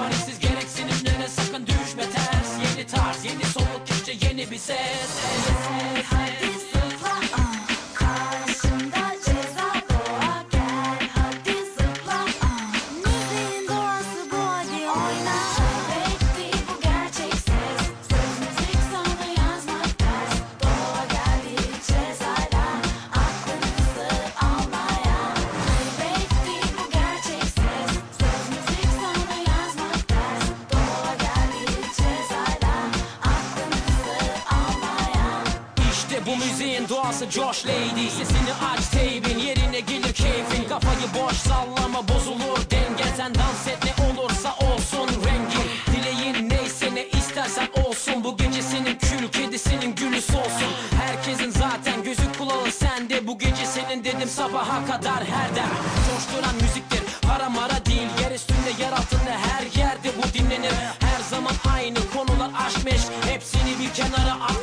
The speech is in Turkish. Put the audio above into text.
Humanisiz gereksinimlere sakın düşme ters. Yeni tarz, yeni soluk, işte yeni bir ses. Bu müziğin duası Josh Lady. Sesini aç teybin yerine gelir keyfin. Kafayı boş sallama bozulur denge. Sen dans et ne olursa olsun rengi. Dileğin neyse ne istersen olsun. Bu gece senin kül kedisinin gülü solsun. Herkesin zaten gözü kulağı sende. Bu gece senin dedim sabaha kadar her der Coşturan müziktir para mara değil. Yer üstünde yer altında her yerde bu dinlenir. Her zaman aynı konular aşmeş Hepsini bir kenara at.